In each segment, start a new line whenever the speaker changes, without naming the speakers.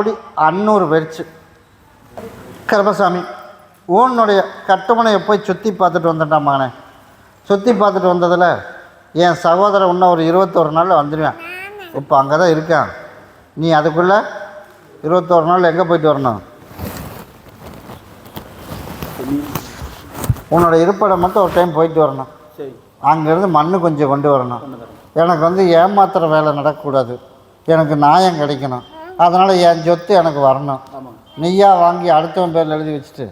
மறுபடி அன்னூறு போயிடுச்சு கருப்பசாமி உன்னுடைய கட்டுமனையை போய் சுற்றி பார்த்துட்டு வந்துட்டான் மகனே. சுற்றி பார்த்துட்டு வந்ததில் என் சகோதரன் இன்னும் ஒரு இருபத்தோரு நாளில் வந்துடுவேன் இப்போ அங்கே தான் இருக்கான். நீ அதுக்குள்ளே இருபத்தோரு நாள் எங்கே போயிட்டு வரணும்? உன்னோட இருப்பிடம் மட்டும் ஒரு டைம் போயிட்டு வரணும்.
சரி.
அங்கேருந்து மண்ணு கொஞ்சம் கொண்டு வரணும். எனக்கு வந்து ஏமாத்துற வேலை நடக்கக்கூடாது. எனக்கு நியாயம் கிடைக்கணும். அதனால் என் சொத்து எனக்கு வரணும். நீயா வாங்கி அடுத்தவன் பேரில் எழுதி வச்சுட்டு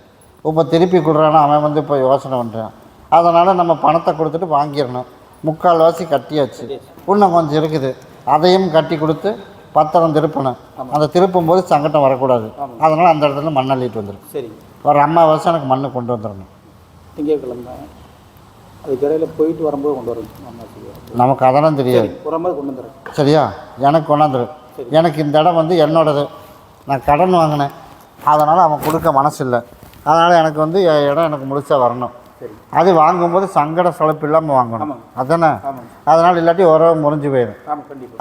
இப்போ திருப்பி கொடுறானா அவன் வந்து இப்போ யோசனை பண்ணுறான் அதனால் நம்ம பணத்தை கொடுத்துட்டு வாங்கிடணும். முக்கால்வாசி கட்டியாச்சு. இன்னும் கொஞ்சம் இருக்குது. அதையும் கட்டி கொடுத்து பத்திரம் திருப்பணும். அந்த திருப்பும் போது சங்கடம் வரக்கூடாது. அதனால் அந்த இடத்துல மண் அள்ளிட்டு வந்துடும்
சரி.
ஒரு அம்மாவாசை எனக்கு மண்ணு கொண்டு வந்துடணும்.
திங்கட்கிழமை. அதுக்கு இடையில போயிட்டு வரும்போது கொண்டு வரணும்.
நமக்கு அதெல்லாம் தெரியாது.
வரும்போது கொண்டு வந்துடுறேன்.
சரியா? எனக்கு கொண்டாந்துரு. எனக்கு இந்த இடம் வந்து என்னோடது. நான் கடன் வாங்கினேன். அதனால் அவன் கொடுக்க மனசு இல்லை அதனால் எனக்கு வந்து என் இடம் எனக்கு முழுசாக வரணும். அது வாங்கும்போது சங்கட சலப்பு இல்லாமல் வாங்கணும். அதானே? அதனால் இல்லாட்டி உறவு முறிஞ்சு போயிடும்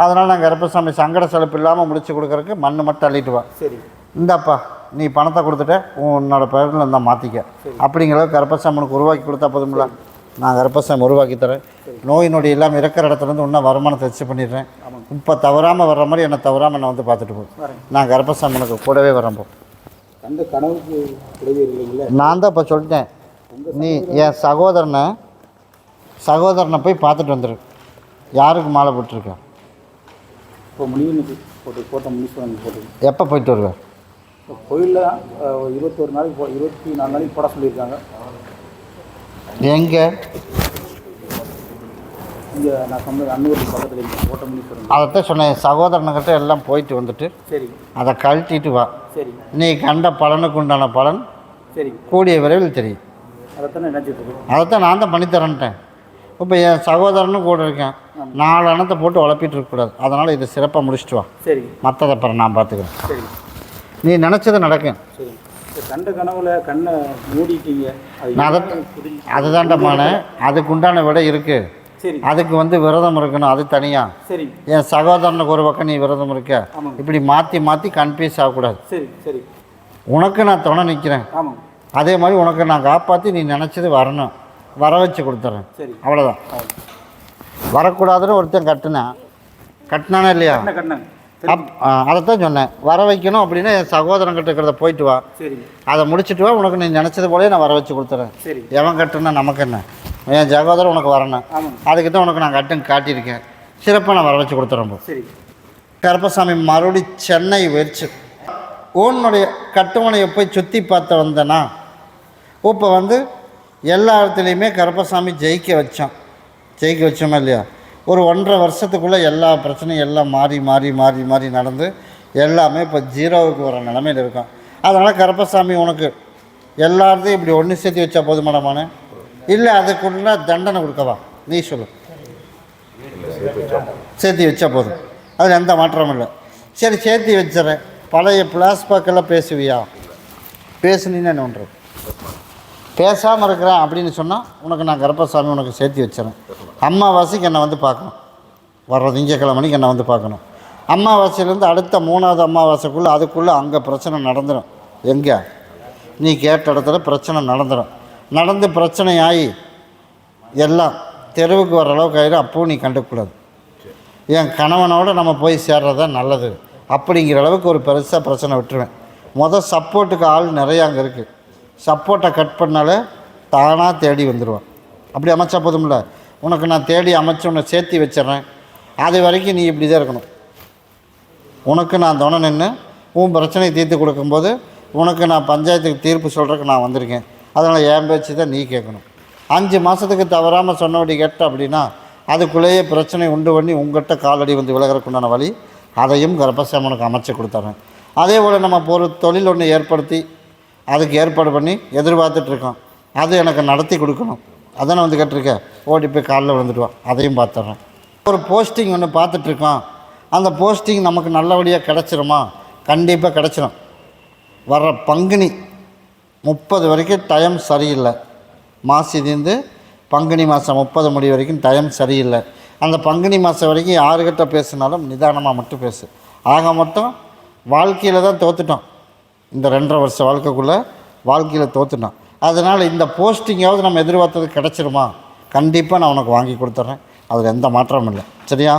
அதனால் நான் கருப்பசாமி சங்கட சலப்பு இல்லாமல் முடிச்சு கொடுக்கறதுக்கு மண் மட்டும் அள்ளிட்டு வா.
சரி.
இந்தாப்பா நீ பணத்தை கொடுத்துட்ட உன்னோட பேரில் இருந்தால் மாற்றிக்க அப்படிங்கிற கருப்பசாமி உனக்கு உருவாக்கி கொடுத்தா போதுமில்ல நான் கருப்பசாமி உருவாக்கி தரேன். நோய் நொடி இல்லாமல் இருக்கிற இடத்துல இருந்து இன்னும் வருமானத்தை வச்சு பண்ணிடுறேன். இப்போ தவறாமல் வர்ற மாதிரி என்னை தவறாமல் என்னை வந்து பார்த்துட்டு போ.
வரேன்.
நான் கருப்பசாமி உனக்கு கூடவே வரேன் போ.
அந்த கனவுக்கு
நான் தான் இப்போ சொல்லிட்டேன். நீ என் சகோதரனை சகோதரனை போய் பார்த்துட்டு வந்துரு. யாருக்கு மாலை போட்டிருக்க?
இப்போ முனிவனுக்கு போட்டு போட்ட முனீஸ்வரன் போட்டு.
எப்போ போயிட்டு வருவேன்
இப்போ கோயிலில் இருபத்தொரு நாளைக்கு போ இருபத்தி நாலு நாளைக்கு போட சொல்லியிருக்காங்க.
எங்கே?
இங்கே நான் சொன்ன அன்னூர் பக்கத்தில் முனீஸ்வரன்
அதைத்தான் சொன்னேன் சகோதரனுக்கிட்ட எல்லாம் போயிட்டு வந்துட்டு
சரி.
அதை கழட்டிட்டு வா.
சரி.
நீ கண்ட பலனுக்கு உண்டான பலன்
சரி.
கூடிய விரைவில் தெரியும்.
அதைத்தானே நினச்சிட்டு இருக்கேன்.
அதைத்தான் நான் தான் பண்ணித்தரேன்ட்டேன். இப்போ என் சகோதரனும் கூட இருக்கேன். நாலு அணத்தை போட்டு உழப்பிட்டு இருக்கக்கூடாது அதனால் இதை சிறப்பாக முடிச்சிட்டு வா.
சரி.
மற்றதை அப்புறம் நான் பார்த்துக்கிறேன்
சரி.
நீ நினச்சது நடக்கும்.
சரி. கண்ட கனவுல கண்ணை மூடிட்டீங்க.
நான் அதை. அதுதான்டமான அதுக்கு உண்டான விடை இருக்குது
சரி.
அதுக்கு வந்து விரதம் இருக்கணும் அது தனியாக
சரி.
என் சகோதரனுக்கு ஒரு பக்கம் நீ விரதம் இருக்க? இப்படி மாற்றி மாற்றி கன்ஃபியூஸ் ஆகக்கூடாது.
சரி சரி.
உனக்கு நான் துணை நிற்கிறேன்
ஆமாம்.
அதே மாதிரி உனக்கு நான் காப்பாற்றி நீ நினச்சது வரணும். வர வச்சு கொடுத்துட்றேன்
சரி.
அவ்வளோதான். வரக்கூடாதுன்னு ஒருத்தன் கட்டினேன் கட்டினானா இல்லையா? அப் அதைத்தான் சொன்னேன். வர வைக்கணும் அப்படின்னா என் சகோதரன்கிட்ட இருக்கிறத போயிட்டு வா.
சரி.
அதை முடிச்சிட்டு வா. உனக்கு நீ நினச்சது போலயே நான் வர வச்சு கொடுத்துறேன்.
சரி.
எவன் கட்டுனா நமக்கு என்ன? என் சகோதரன் உனக்கு வரணும். அதுக்கு தான் உனக்கு நான் கட்டுன்னு காட்டியிருக்கேன். சிறப்பாக நான் வர வச்சு கொடுத்துறேன் போ.
சரி.
கருப்பசாமி மறுபடி சென்னை வெறிச்சு. உன்னுடைய கட்டுமனையை போய் சுற்றி பார்த்து வந்தேனா இப்போ வந்து எல்லா இடத்துலையுமே கருப்பசாமி ஜெயிக்க வச்சோம் ஜெயிக்க வச்சோமா இல்லையா? ஒரு ஒன்றரை வருஷத்துக்குள்ளே எல்லா பிரச்சனையும் எல்லாம் மாறி மாறி மாறி மாறி நடந்து எல்லாமே இப்போ ஜீரோவுக்கு வர நிலமையில் இருக்கும் அதனால் கருப்பசாமி உனக்கு எல்லாத்தையும் இப்படி ஒன்று சேர்த்து வச்சா போதுமானமான இல்லை அதுக்குள்ள தண்டனை கொடுக்கவா? நீ சொல்லு. சேர்த்து வச்சா போதும். அதில் எந்த மாற்றமும் இல்லை. சரி சேர்த்து வச்சுறேன் பழைய பிளாஸ்பாக்கெல்லாம் பேசுவியா? பேசுனீன்னு என்ன பண்ணுறது பேசாமல் இருக்கிறேன் அப்படின்னு சொன்னால் உனக்கு நான் கருப்பசாமி உனக்கு சேர்த்து வச்சுறேன் அம்மாவாசிக்கு என்னை வந்து பார்க்கணும். வர்ற திங்கக்கிழமைக்கு என்னை வந்து பார்க்கணும். அம்மாவாசையிலேருந்து அடுத்த மூணாவது அமாவாசைக்குள்ளே அதுக்குள்ளே அங்கே பிரச்சனை நடந்துடும் எங்கே? நீ கேட்ட இடத்துல பிரச்சனை நடந்துடும் நடந்து பிரச்சனை ஆகி எல்லாம் தெருவுக்கு வர அளவுக்கு ஆயிடும் அப்பவும் நீ கண்டுக்கூடாது என் கணவனோட நம்ம போய் சேர்றது தான் நல்லது. அப்படிங்கிற அளவுக்கு ஒரு பெருசாக பிரச்சனை விட்டுருவேன். மொதல் சப்போர்ட்டுக்கு ஆள் நிறையா அங்கே இருக்குது சப்போர்ட்டை கட் பண்ணாலே தானாக தேடி வந்துடுவான் அப்படி அமைச்சா போதும்ல. உனக்கு நான் தேடி அமைச்சு உன்னை சேர்த்தி வச்சிடுறேன். அது வரைக்கும் நீ இப்படி தான் இருக்கணும். உனக்கு நான் துணை நின்று உன் பிரச்சனையை தீர்த்து கொடுக்கும்போது உனக்கு நான் பஞ்சாயத்துக்கு தீர்ப்பு சொல்கிறதுக்கு நான் வந்திருக்கேன். அதனால் என் பேச்சு தான் நீ கேட்கணும். அஞ்சு மாதத்துக்கு தவறாமல் சொன்னபடி கேட்ட அப்படின்னா அதுக்குள்ளேயே பிரச்சனை உண்டு பண்ணி உங்கள்கிட்ட காலடி வந்து விலகிறக்குண்டான வழி அதையும் கர்ப்பசேமனுக்கு அமைச்சு கொடுத்துறேன். அதே போல் நம்ம ஒரு தொழில் ஒன்று ஏற்படுத்தி அதுக்கு ஏற்பாடு பண்ணி எதிர்பார்த்துட்ருக்கோம் அது எனக்கு நடத்தி கொடுக்கணும். அதானே வந்து கேட்டிருக்கேன் ஓடி போய் காலில் விழுந்துடுவான். அதையும் பார்த்துட்றேன் ஒரு போஸ்டிங் ஒன்று பார்த்துட்ருக்கோம் அந்த போஸ்டிங் நமக்கு நல்லபடியாக கிடச்சிருமா? கண்டிப்பாக கிடச்சிரும். வர்ற பங்குனி முப்பது வரைக்கும் டைம் சரியில்லை. மாசிலேருந்து பங்குனி மாதம் முப்பது முடி வரைக்கும் டைம் சரியில்லை. அந்த பங்குனி மாதம் வரைக்கும் யாருக்கிட்ட பேசினாலும் நிதானமாக மட்டும் பேசு. ஆக மொத்தம் வாழ்க்கையில் தான் தோத்துட்டோம். இந்த ரெண்டரை வருஷ வாழ்க்கைக்குள்ளே வாழ்க்கையில் தோத்துட்டோம். அதனால் இந்த போஸ்டிங்காவது நம்ம எதிர்பார்த்தது கிடச்சிருமா? கண்டிப்பாக நான் உனக்கு வாங்கி கொடுத்துட்றேன் அதில் எந்த மாற்றமும் இல்லை. சரியா?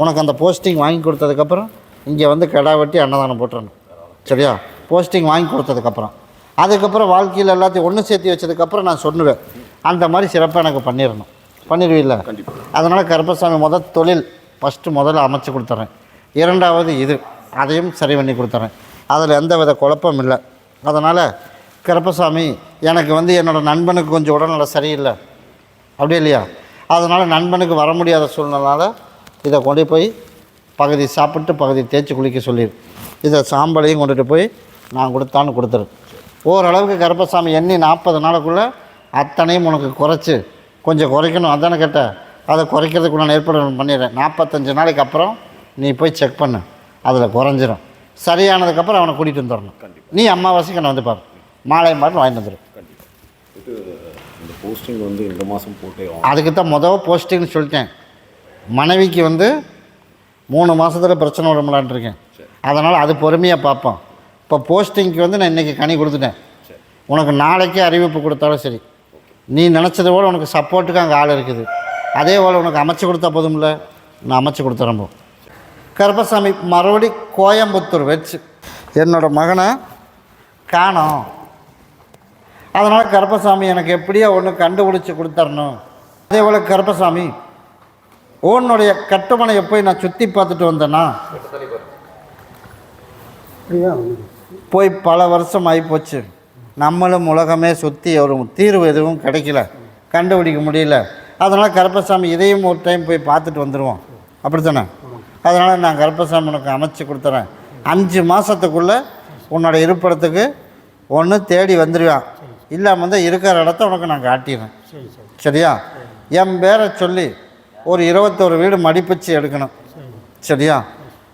உனக்கு அந்த போஸ்டிங் வாங்கி கொடுத்ததுக்கப்புறம் இங்கே வந்து கிடா வெட்டி அன்னதானம் போட்டுறணும். சரியா? போஸ்டிங் வாங்கி கொடுத்ததுக்கப்புறம் அதுக்கப்புறம் வாழ்க்கையில் எல்லாத்தையும் ஒன்று சேர்த்து வச்சதுக்கப்புறம் நான் சொல்லுவேன். அந்த மாதிரி சிறப்பாக எனக்கு பண்ணிடணும். பண்ணிடுவீல்ல? அதனால் கருப்பசாமி முதல் தொழில் ஃபஸ்ட்டு முதல்ல அமைச்சு கொடுத்துட்றேன் இரண்டாவது இது அதையும் சரி பண்ணி கொடுத்துட்றேன் அதில் எந்த வித குழப்பம் இல்லை. அதனால் கருப்பசாமி எனக்கு வந்து என்னோடய நண்பனுக்கு கொஞ்சம் உடல்நல சரியில்லை. அப்படியே இல்லையா? அதனால் நண்பனுக்கு வர முடியாத சூழ்நிலால் இதை கொண்டு போய் பகுதி சாப்பிட்டு பகுதி தேய்ச்சி குளிக்க சொல்லிடு. இதை சாம்பலையும் கொண்டுட்டு போய் நான் கொடுத்தான்னு கொடுத்துரு ஓரளவுக்கு கருப்பசாமி எண்ணி நாற்பது நாளுக்குள்ளே அத்தனையும் உனக்கு குறைச்சி கொஞ்சம் குறைக்கணும். அதானே கேட்ட. அதை குறைக்கிறதுக்கு நான் ஏற்பாடு பண்ணிடுறேன். நாற்பத்தஞ்சு நாளைக்கு அப்புறம் நீ போய் செக் பண்ணு. அதில் குறைஞ்சிரும். சரியானதுக்கப்புறம் அவனை கூட்டிகிட்டு வந்துடணும். நீ அம்மாவாசைக்கு நான் வந்து பாரு. மாலை மாட்டு வாங்கிட்டு வந்துடும்
இந்த போஸ்டிங் வந்து இந்த மாதம் போட்டே
அதுக்கு தான் மொதல் போஸ்டிங்னு சொல்லிட்டேன். மனைவிக்கு வந்து மூணு மாதத்தில் பிரச்சனை விடமுலான் இருக்கேன். அதனால் அது பொறுமையாக பார்ப்போம். இப்போ போஸ்டிங்க்கு வந்து நான் இன்றைக்கி கனி கொடுத்துட்டேன். உனக்கு நாளைக்கே அறிவிப்பு கொடுத்தாலும் சரி. நீ நினச்சதை போல் உனக்கு சப்போர்ட்டுக்கு அங்கே ஆள் இருக்குது. அதே போல் உனக்கு அமைச்சு கொடுத்தா போதும்ல? நான் அமைச்சு கொடுத்துறேன் போ. கருப்பசாமி மறுபடி கோயம்புத்தூர் வச்சு என்னோடய மகனை காணோம். அதனால் கருப்பசாமி எனக்கு எப்படியோ ஒன்று கண்டுபிடிச்சி கொடுத்தரணும். அதே போல் கருப்பசாமி உன்னுடைய கட்டுமனையை போய் நான் சுற்றி பார்த்துட்டு வந்தேன்னா?
அப்படியா?
போய் பல வருஷம் ஆகிப்போச்சு நம்மளும் உலகமே சுற்றி ஒரு தீர்வு எதுவும் கிடைக்கல. கண்டுபிடிக்க முடியல. அதனால் கருப்பசாமி இதையும் ஒரு டைம் போய் பார்த்துட்டு வந்துடுவோம் அப்படி தானே அதனால் நான் கருப்பசாமி உனக்கு அமைச்சு கொடுத்துறேன். அஞ்சு மாதத்துக்குள்ளே உன்னோட இருப்பிடத்துக்கு ஒன்று தேடி வந்துடுவான் இல்லாமல் வந்து இருக்கிற இடத்த உனக்கு நான் காட்டிடுறேன். சரியா? என் பேரை சொல்லி ஒரு இருபத்தோரு வீடு மடிப்பிச்சு எடுக்கணும். சரியா?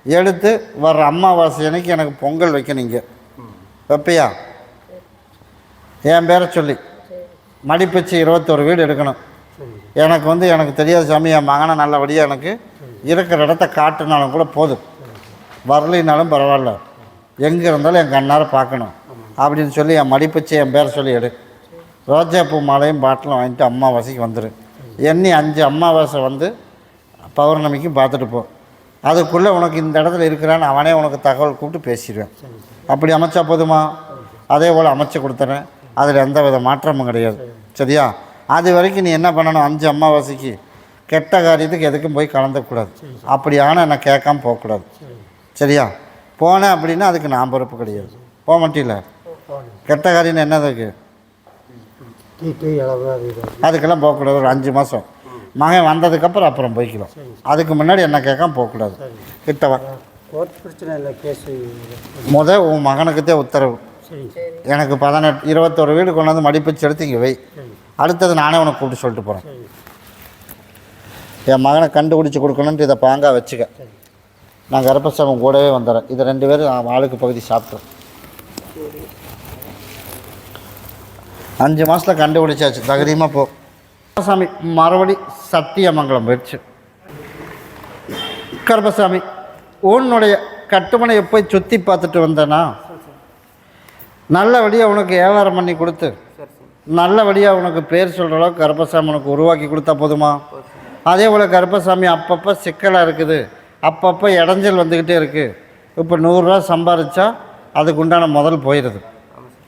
எடுத்து வர்ற அம்மாவாசை அன்னைக்கு எனக்கு பொங்கல் வைக்கணுங்க வைப்பியா? என் பேரை சொல்லி. மடிப்பிச்சு இருபத்தொரு வீடு எடுக்கணும். எனக்கு வந்து எனக்கு தெரியாத சாமி என் மகனை நல்லபடியாக எனக்கு இருக்கிற இடத்த காட்டுனாலும் கூட போதும். வரலினாலும் பரவாயில்ல. எங்கே இருந்தாலும் என் கண்ணார பார்க்கணும். அப்படின்னு சொல்லி என் மடிப்பிச்சு என் பேரை சொல்லி எடு. ரோஜாப்பூ மாலையும் பாட்டிலும் வாங்கிட்டு அம்மாவாசைக்கு வந்துடு எண்ணி அஞ்சு அம்மாவாசை வந்து பௌர்ணமிக்கு பார்த்துட்டு போ. அதுக்குள்ளே உனக்கு இந்த இடத்துல இருக்கிறான்னு அவனே உனக்கு தகவல் கூப்பிட்டு பேசிடுவேன். அப்படி அமைச்சா போதுமா? அதே போல் அமைச்சு கொடுத்துறேன். அதில் எந்த வித மாற்றமும் கிடையாது. சரியா? அது வரைக்கும் நீ என்ன பண்ணணும்? அஞ்சு அமாவாசைக்கு கெட்ட காரியத்துக்கு எதுக்கும் போய் கலந்துக்கூடாது. அப்படி ஆனால் நான் கேட்காம போகக்கூடாது. சரியா? போனேன் அப்படின்னா அதுக்கு நான் பொறுப்பு கிடையாது. போக மாட்டில? கெட்ட காரியம் என்னதுக்கு
தீட்டு இளவு அது இது.
அதுக்கெல்லாம் போகக்கூடாது. ஒரு அஞ்சு மாதம் மகன் வந்ததுக்கப்புறம் அப்புறம் போய்க்கலாம் அதுக்கு முன்னாடி என்ன கேட்காம போகக்கூடாது. கிட்டவா
கோர்ட் பிரச்சனை இல்லை கேஸு
முத உன் மகனுக்குத்தே உத்தரவு. எனக்கு பதினெட்டு இருபத்தொரு வீடு கொண்டாந்து மடிப்பிச்சு எடுத்து இங்கே வை. அடுத்தது நானே உனக்கு கூப்பிட்டு சொல்லிட்டு போகிறேன் என் மகனை கண்டுபிடிச்சி கொடுக்கணுன்ட்டு இதை பாங்கா வச்சுக்க. நான் கருப்பசாமி கூடவே வந்துடுறேன் இது ரெண்டு பேரும் ஆளுக்கு பகுதி சாப்பிட்டோம் அஞ்சு மாதத்தில் கண்டுபிடிச்சாச்சு. தைரியமாக போ. கருப்பசாமி மறுபடி சத்தியமங்கலம் போயிடுச்சு. கருப்பசாமி உன்னுடைய கட்டுமனையை போய் சுற்றி பார்த்துட்டு வந்தேனா? நல்லபடியாக உனக்கு வியாபாரம் பண்ணி கொடுத்து நல்லபடியாக உனக்கு பேர் சொல்கிற அளவுக்கு கருப்பசாமி உனக்கு உருவாக்கி கொடுத்தா போதுமா? அதே போல் கருப்பசாமி அப்பப்போ சிக்கலாக இருக்குது அப்பப்போ இடைஞ்சல் வந்துக்கிட்டே இருக்குது இப்போ நூறுரூவா சம்பாதிச்சா அதுக்கு உண்டான முதல் போயிடுது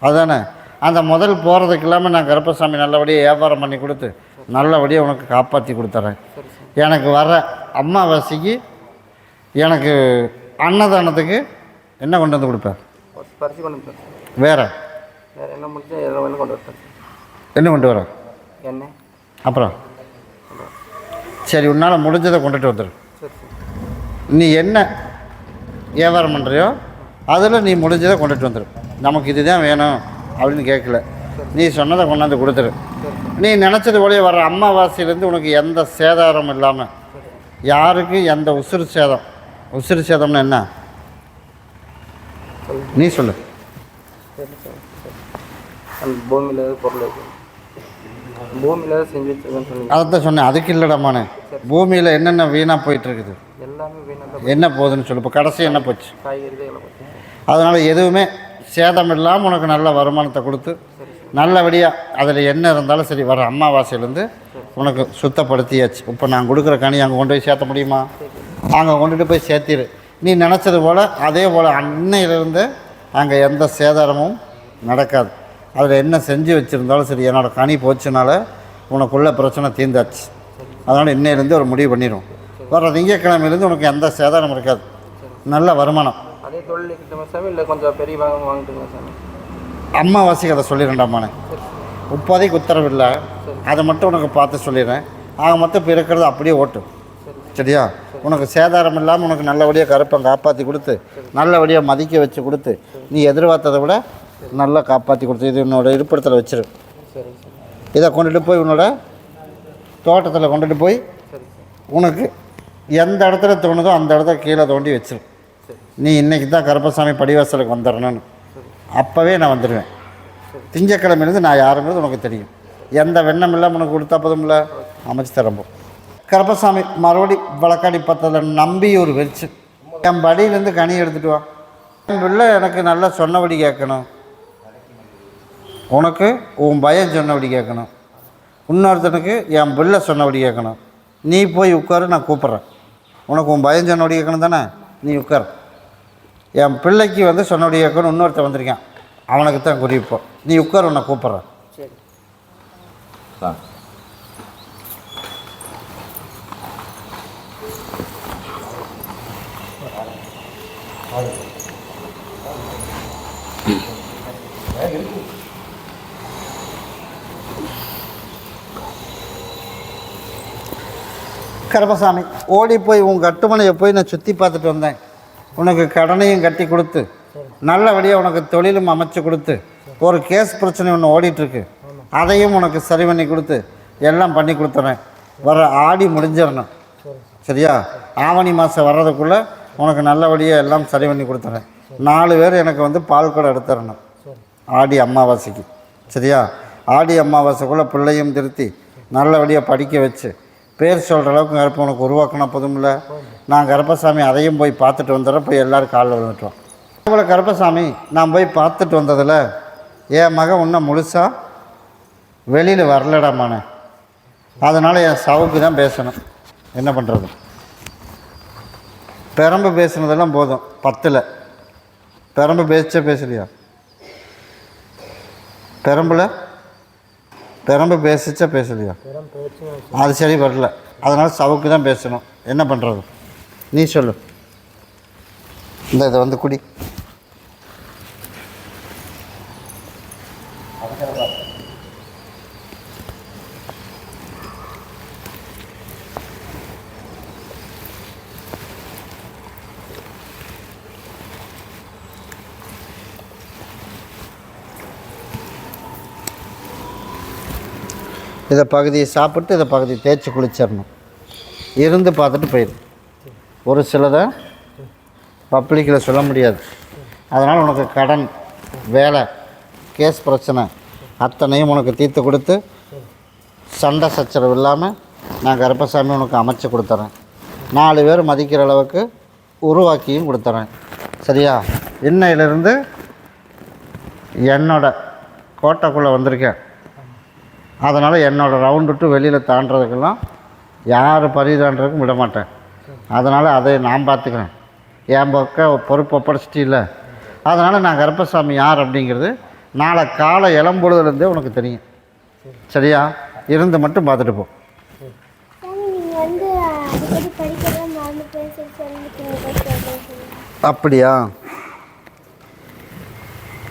அதானே? அந்த முதல் போகிறதுக்கு இல்லாமல் நான் கருப்பசாமி நல்லபடியாக வியாபாரம் பண்ணி கொடுத்து நல்லபடியாக உனக்கு காப்பாற்றி கொடுத்துட்றேன் எனக்கு வர அம்மாவாசைக்கு எனக்கு அன்னதானத்துக்கு என்ன கொண்டு வந்து கொடுப்பேன்
ஒரு பரிசு கொண்டு வந்து சார்
வேறு?
வேறு என்ன முடிஞ்சா கொண்டு வரேன்
என்ன கொண்டு வர?
எண்ணெய்
அப்புறம்? சரி உன்னால் முடிஞ்சதை கொண்டுட்டு வந்துடு நீ என்ன வியாபாரம் பண்ணுறியோ அதில் நீ முடிஞ்சதை கொண்டுட்டு வந்துடு நமக்கு இதுதான் வேணும் அப்படின்னு கேட்கல நீ சொன்னதை கொண்டாந்து கொடுத்துரு. நீ நினச்சது போலயே வர்ற. அம்மாவாசையிலேருந்து உனக்கு எந்த சேதாரம் இல்லாமல் யாருக்கு எந்த உசுறு சேதம்? உசுறு சேதம்னு என்ன? நீ சொல்லு.
பூமியில் பொருள் பூமியில் செஞ்சு சொன்னீங்க.
அதைத்தான் சொன்னேன். அதுக்கு இல்லைடாமானே பூமியில் என்னென்ன வீணாக போயிட்டுருக்குது?
எல்லாம் நல்லா
என்ன போகுதுன்னு சொல்லு. இப்போ கடைசி என்ன போச்சு?
காய்கறி தான்
அதனால் எதுவுமே சேதம் இல்லாமல் உனக்கு நல்ல வருமானத்தை கொடுத்து நல்லபடியாக அதில் என்ன இருந்தாலும் சரி வர அமாவாசையிலேருந்து உனக்கு சுத்தப்படுத்தியாச்சு. இப்போ நான் கொடுக்குற கனி அங்கே கொண்டு போய் சேர்த்த முடியுமா? அங்கே கொண்டுட்டு போய் சேர்த்திரு. நீ நினச்சது போல் அதே போல் அன்னையிலேருந்து அங்கே எந்த சேதாரமும் நடக்காது. அதில் என்ன செஞ்சு வச்சுருந்தாலும் சரி என்னோட கனி போச்சுனால உனக்குள்ள பிரச்சனை தீர்ந்தாச்சு. அதனால் இன்னையிலேருந்து ஒரு முடிவு பண்ணிடும் வர திங்கக்கிழமையிலேருந்து உனக்கு எந்த சேதாரம் இருக்காது. நல்ல வருமானம்.
அதே தொழில் கிட்ட சாமி இல்லை கொஞ்சம் பெரிய வாங்கிட்டு சாமி.
அம்மாவாசைக்கு அதை சொல்லிடுறேன்டாமானே இப்போதைக்கு உத்தரவில்லை. அதை மட்டும் உனக்கு பார்த்து சொல்லிடுறேன். ஆக மொத்தம் இப்போ இருக்கிறது அப்படியே ஓட்டு. சரியா? உனக்கு சேதாரம் இல்லாமல் உனக்கு நல்லபடியாக கருப்பை காப்பாற்றி கொடுத்து நல்லபடியாக மதிக்க வச்சு கொடுத்து நீ எதிர்பார்த்ததை விட நல்லா காப்பாற்றி கொடுத்து இது உன்னோட இருப்பிடத்தில் வச்சிரு.
சரி சரி.
இதை கொண்டுட்டு போய் உன்னோட தோட்டத்தில் கொண்டுட்டு போய் உனக்கு எந்த இடத்துல தோணுதோ அந்த இடத்த கீழே தோண்டி வச்சிரு. நீ இன்னைக்கு தான் கருப்பசாமி படிவாசலுக்கு வந்துடணும்னு. அப்போவே நான் வந்துடுவேன் திங்கக்கிழமையிலேருந்து நான் யாருங்கிறது உனக்கு தெரியும். எந்த வெண்ணம் இல்லாமல் உனக்கு கொடுத்தா போதும்ல? அமைச்சு தரம்போ கருப்பசாமி மறுபடி வழக்காடி பத்ததில் நம்பி ஒரு வெறிச்சு. என் படியிலேருந்து கனி எடுத்துட்டு வா. என் பிள்ளை எனக்கு நல்லா சொன்னபடி கேட்கணும். உனக்கு உன் பயம் சொன்னபடி கேட்கணும். இன்னொருத்தனுக்கு என் பிள்ளை சொன்னபடி கேட்கணும். நீ போய் உட்காரு நான் கூப்பிட்றேன். உனக்கு உன் பயம் சொன்னபடி கேட்கணும் தானே? நீ உட்கார். என் பிள்ளைக்கு வந்து சொன்னபடி கேட்கணும் இன்னொருத்தன் வந்திருக்கான். அவனுக்கு தான் குறிப்போம் நீ உட்கார் உன்னை கூப்பிட்றேன்.
சரி.
ஆ.
கருப்பசாமி ஓடி போய் உன் கட்டுமனையை போய் நான் சுற்றி பார்த்துட்டு வந்தேன். உனக்கு கடனையும் கட்டி கொடுத்து நல்லபடியாக உனக்கு தொழிலும் அமைச்சு கொடுத்து ஒரு கேஸ் பிரச்சனை ஒன்று ஓடிட்டுருக்கு. அதையும் உனக்கு சரி பண்ணி கொடுத்து எல்லாம் பண்ணி கொடுத்துறேன். வர ஆடி முடிஞ்சிடணும் சரியா? ஆவணி மாதம் வர்றதுக்குள்ளே உனக்கு நல்லபடியாக எல்லாம் சரி பண்ணி கொடுத்துறேன். நாலு பேர் எனக்கு வந்து பால் கூட எடுத்துடணும். ஆடி அமாவாசைக்கு. சரியா? ஆடி அமாவாசைக்குள்ளே பிள்ளையும் திருத்தி நல்லபடியாக படிக்க வச்சு பேர் சொல்கிற அளவுக்கு கருப்பு உனக்கு உருவாக்கினா இல்லை நான் கருப்பசாமி அதையும் போய் பார்த்துட்டு வந்துடுறேன். போய் எல்லோரும் காலில் விழுந்துட்டோம். அதே கருப்பசாமி நான் போய் பார்த்துட்டு வந்ததில் என் மகன் இன்னும் முழுசாக வெளியில் வரலடாமானே அதனால் என் சவுக்கு தான் பேசணும். என்ன பண்ணுறது பெரம்பு பேசுனதெல்லாம் போதும். பத்தில். பெரம்பு பேசிச்சே பேசலையா? பெரம்பில்? பெரம்பு பேசிச்சா பேசலையா? அது சரி வரல அதனால் சவுக்கு தான் பேசணும். என்ன பண்ணுறது நீ சொல்லு. இந்த இதை வந்து குடி. இதை பகுதியை சாப்பிட்டு இதை பகுதியை தேய்ச்சி குளிச்சிடணும். இருந்து பார்த்துட்டு போயிடு. ஒரு சிலதை பப்ளிக்கில் சொல்ல முடியாது. அதனால் உனக்கு கடன் வேலை கேஸ் பிரச்சனை அத்தனையும் உனக்கு தீர்த்து கொடுத்து சண்டை சச்சரவு இல்லாமல் நான் கருப்பசாமி உனக்கு அமைச்சு கொடுத்துறேன். நாலு பேர் மதிக்கிற அளவுக்கு உருவாக்கியும் கொடுத்துறேன். சரியா? இன்னையிலிருந்து என்னோட கோட்டைக்குள்ளே வந்திருக்கேன். அதனால் என்னோடய ரவுண்ட் விட்டு வெளியில் தாண்டுறதுக்கெல்லாம் யார் பறி தாண்டுறதுக்கும் விட மாட்டேன். அதனால் அதை நான் பார்த்துக்கிறேன். என் பக்கம் பொறுப்பு ஒப்படைச்சிட்டில்ல அதனால் நான் கருப்பசாமி யார் அப்படிங்கிறது நாளை காலை இளம்பொழுதுலேருந்தே உனக்கு தெரியும். சரியா? இருந்து மட்டும் பார்த்துட்டு போ. அப்படியா?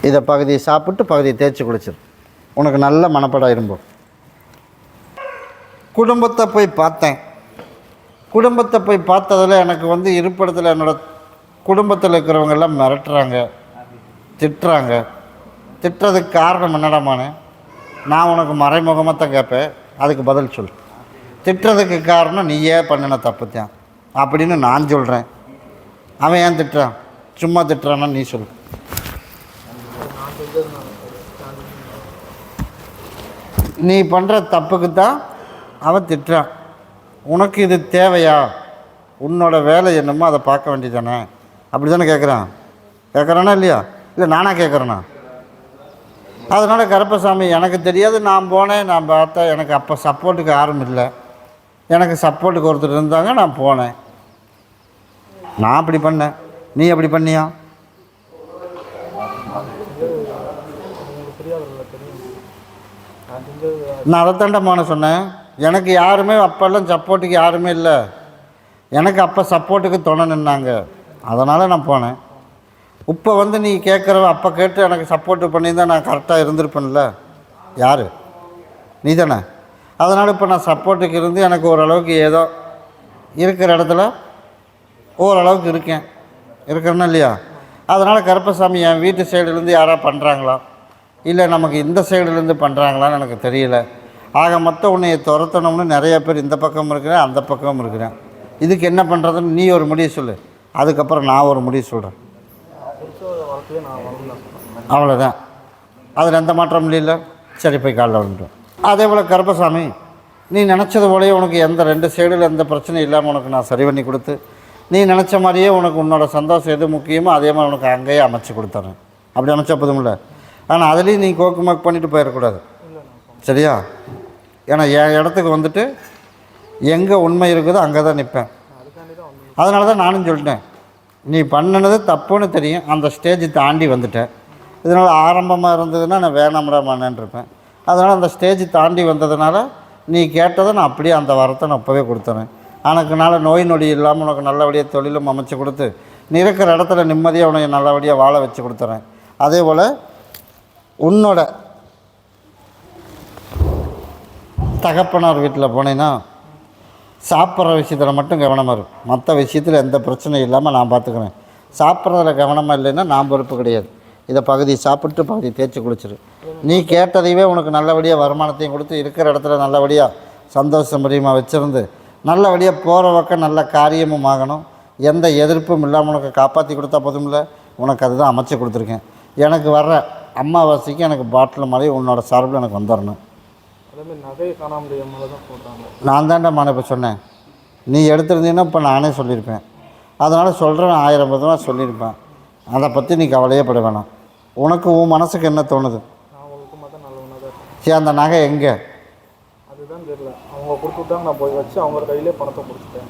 இதை பகுதியை சாப்பிட்டு பகுதியை தேய்ச்சி குளிச்சிரு. உனக்கு நல்ல மனப்படம் இரும்பும் குடும்பத்தை போய் பார்த்தேன். குடும்பத்தை போய் பார்த்ததில் எனக்கு வந்து இருப்பிடத்தில் என்னோட குடும்பத்தில் இருக்கிறவங்க எல்லாம் மிரட்டுறாங்க திட்டுறாங்க. திட்டுறதுக்கு காரணம் என்னடமானு நான் உனக்கு மறைமுகமாக தான் கேட்பேன். அதுக்கு பதில் சொல். திட்டுறதுக்கு காரணம் நீயே பண்ணின தப்பு தான். அப்படின்னு நான் சொல்கிறேன் அவன் ஏன் திட்டுறான்? சும்மா திட்டுறான்னா நீ சொல் நீ பண்ணுற தப்புக்கு தான் அவன் திட்டுறான் உனக்கு இது தேவையா? உன்னோட வேலை என்னமோ அதை பார்க்க வேண்டியதானே? அப்படி தானே கேட்குறான் கேட்குறானா இல்லையா? இல்லை நானாக கேட்குறேனா அதனால் கருப்பசாமி எனக்கு தெரியாது நான் போனேன். நான் பார்த்தா எனக்கு அப்போ சப்போர்ட்டுக்கு யாரும் இல்லை. எனக்கு சப்போர்ட்டுக்கு ஒருத்தர் இருந்தாங்க நான் போனேன். நான் அப்படி பண்ணேன். நீ அப்படி பண்ணியா?
நான்
நான் அதைத்தாண்டமான சொன்னேன். எனக்கு யாருமே அப்போல்லாம் சப்போர்ட்டுக்கு யாருமே இல்லை. எனக்கு அப்போ சப்போர்ட்டுக்கு துணை நின்னாங்க. அதனால் நான் போனேன். இப்போ வந்து நீ கேட்குறவ அப்போ கேட்டு எனக்கு சப்போர்ட்டு பண்ணியிருந்தால் நான் கரெக்டாக இருந்திருப்பேன்ல. யார்? நீ தானே அதனால் இப்போ நான் சப்போர்ட்டுக்கு இருந்து எனக்கு ஓரளவுக்கு ஏதோ இருக்கிற இடத்துல ஓரளவுக்கு இருக்கேன். இருக்கிறேன்னா இல்லையா? அதனால் கருப்பசாமி என் வீட்டு சைடுலேருந்து யாராவது பண்ணுறாங்களா இல்லை நமக்கு இந்த சைடுலேருந்து பண்ணுறாங்களான்னு எனக்கு தெரியல. ஆக மொத்தம் உன்னைய துரத்தணும்னு நிறைய பேர் இந்த பக்கம் இருக்கிறேன் அந்த பக்கமும் இருக்கிறேன். இதுக்கு என்ன பண்ணுறதுன்னு நீ ஒரு முடிவு சொல்லு. அதுக்கப்புறம் நான் ஒரு முடிவு சொல்கிறேன் அவ்வளோதான் அதில் எந்த மாற்றமும் இல்லை சரி போய் காலைல வந்துடும் அதே போல் கருப்பசாமி நீ நினச்சது போலயே உனக்கு எந்த ரெண்டு சைடில் எந்த பிரச்சனையும் இல்லாமல் உனக்கு நான் சரி பண்ணி கொடுத்து நீ நினச்ச மாதிரியே உனக்கு உன்னோட சந்தோஷம் எது முக்கியமோ அதே மாதிரி உனக்கு அங்கேயே அமைச்சு கொடுத்துறேன். அப்படி அமைச்சா போதும் இல்லை ஆனால் அதுலேயும் நீ கோக்குமாக்கு பண்ணிவிட்டு பண்ணிட்டு போயிடக்கூடாது. சரியா? ஏன்னா என் இடத்துக்கு வந்துட்டு எங்கே உண்மை இருக்குதோ அங்கே தான் நிற்பேன் அதனால தான் நானும் சொல்லிட்டேன். நீ பண்ணினது தப்புன்னு தெரியும். அந்த ஸ்டேஜ் தாண்டி வந்துட்டேன். இதனால் ஆரம்பமாக இருந்ததுன்னா நான் வேணாம்டாமான்னு இருப்பேன். அதனால் அந்த ஸ்டேஜ் தாண்டி வந்ததுனால நீ கேட்டதை நான் அப்படியே அந்த வரத்தை நான் அப்போவே கொடுத்துறேன். எனக்குனால நோய் நொடி இல்லாமல் உனக்கு நல்லபடியாக தொழிலும் அமைச்சு கொடுத்து நீ இருக்கிற இடத்துல நிம்மதியாக உனக்கு நல்லபடியாக வாழ வச்சு கொடுத்துறேன். அதே போல் உன்னோட தகப்பனார் வீட்டில் போனேன்னா சாப்பிட்ற விஷயத்தில் மட்டும் கவனமாக இருக்கும் மற்ற விஷயத்தில் எந்த பிரச்சனையும் இல்லாமல் நான் பார்த்துக்கிறேன். சாப்பிட்றதுல கவனமாக இல்லைன்னா நான் பொறுப்பு கிடையாது. இதை பகுதி சாப்பிட்டு பகுதி தேய்ச்சி குளிச்சிரு. நீ கேட்டதையவே உனக்கு நல்லபடியாக வருமானத்தையும் கொடுத்து இருக்கிற இடத்துல நல்லபடியாக சந்தோஷம் முடியுமா வச்சுருந்து நல்லபடியாக போகிற பக்கம் நல்ல காரியமும் ஆகணும். எந்த எதிர்ப்பும் இல்லாமல் உனக்கு காப்பாற்றி கொடுத்தா போதும் இல்லை உனக்கு அதுதான் அமைச்சு கொடுத்துருக்கேன். எனக்கு வர்ற அம்மாவாசைக்கு எனக்கு பாட்டில் மாதிரி உன்னோட சார்பில் எனக்கு வந்துடணும்
அதேமாதிரி நகையை தான் போடுறாங்க.
நான் தான்டா இப்போ சொன்னேன். நீ எடுத்திருந்தீங்கன்னா இப்போ நானே சொல்லியிருப்பேன். அதனால் சொல்கிறேன் ஆயிரம் பதமாக சொல்லியிருப்பேன். அதை பற்றி நீ கவலையே பட வேணாம். உனக்கு உன் மனசுக்கு என்ன தோணுது?
மட்டும் தான் இருக்கேன்.
சரி அந்த நகை எங்கே?
அதுதான் தெரியல. அவங்க கொடுத்து விட்டாங்க நான் போய் வச்சு அவங்க கையிலே பணத்தை கொடுத்துட்டேன்.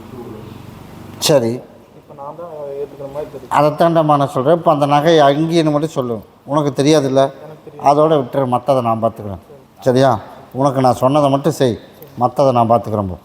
சரி.
இப்போ நான் தான் ஏற்றுக்கிற மாதிரி தெரியும்
அதைத்தாண்டம்மா நான் சொல்கிறேன் இப்போ அந்த நகை அங்கேன்னு மட்டும் சொல்லு. உனக்கு தெரியாதுல்ல? அதோட விட்டுரு மற்றதை நான் பார்த்துக்கிறேன் சரியா? உனக்கு நான் சொன்னதை மட்டும் செய். மற்றதை நான் பார்த்துக்கிறேன் போ.